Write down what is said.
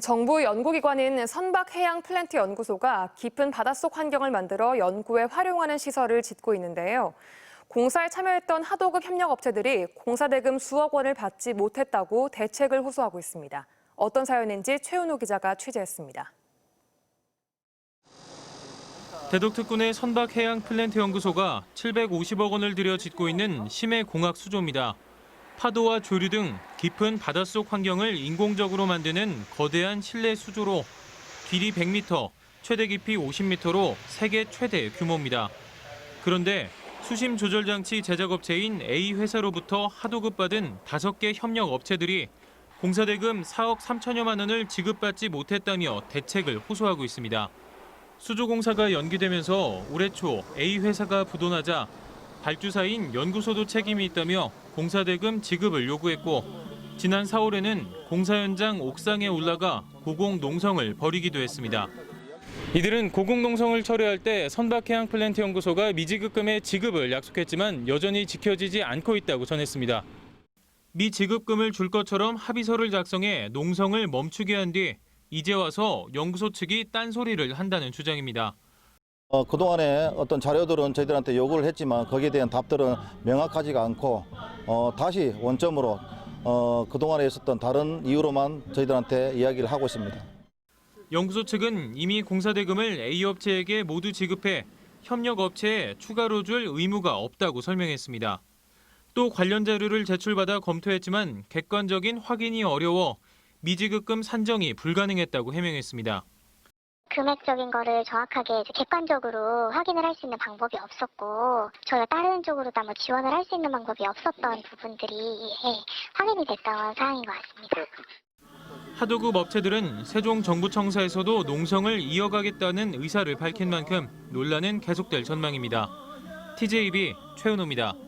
정부 연구기관인 선박해양플랜트연구소가 깊은 바닷속 환경을 만들어 연구에 활용하는 시설을 짓고 있는데요. 공사에 참여했던 하도급 협력업체들이 공사 대금 수억 원을 받지 못했다고 대책을 호소하고 있습니다. 어떤 사연인지 최은호 기자가 취재했습니다. 대덕특군의 선박해양플랜트연구소가 750억 원을 들여 짓고 있는 심해 공학 수조입니다. 파도와 조류 등 깊은 바닷속 환경을 인공적으로 만드는 거대한 실내 수조로 길이 100m, 최대 깊이 50m로 세계 최대 규모입니다. 그런데 수심 조절 장치 제작업체인 A 회사로부터 하도급 받은 5개 협력 업체들이 공사 대금 4억 3천여만 원을 지급받지 못했다며 대책을 호소하고 있습니다. 수조 공사가 연기되면서 올해 초 A 회사가 부도나자 발주사인 연구소도 책임이 있다며 공사 대금 지급을 요구했고 지난 4월에는 공사 현장 옥상에 올라가 고공 농성을 벌이기도 했습니다. 이들은 고공 농성을 철회할 때 선박해양 플랜트 연구소가 미지급금의 지급을 약속했지만 여전히 지켜지지 않고 있다고 전했습니다. 미지급금을 줄 것처럼 합의서를 작성해 농성을 멈추게 한 뒤 이제 와서 연구소 측이 딴소리를 한다는 주장입니다. 어, 그동안에 어떤 자료들은 저희들한테 요구를 했지만 거기에 대한 답들은 명확하지가 않고 어, 다시 원점으로 어, 그동안에 있었던 다른 이유로만 저희들한테 이야기를 하고 있습니다. 연구소 측은 이미 공사 대금을 A 업체에게 모두 지급해 협력 업체에 추가로 줄 의무가 없다고 설명했습니다. 또 관련 자료를 제출받아 검토했지만 객관적인 확인이 어려워 미지급금 산정이 불가능했다고 해명했습니다. 금액적인 거를 정확하게 이제 객관적으로 확인을 할 수 있는 방법이 없었고 저희가 다른 쪽으로 다 뭐 지원을 할 수 있는 방법이 없었던 부분들이 예, 확인이 됐던 사항인 것 같습니다. 하도급 업체들은 세종정부청사에서도 농성을 이어가겠다는 의사를 밝힌 만큼 논란은 계속될 전망입니다. TJB 최은호입니다.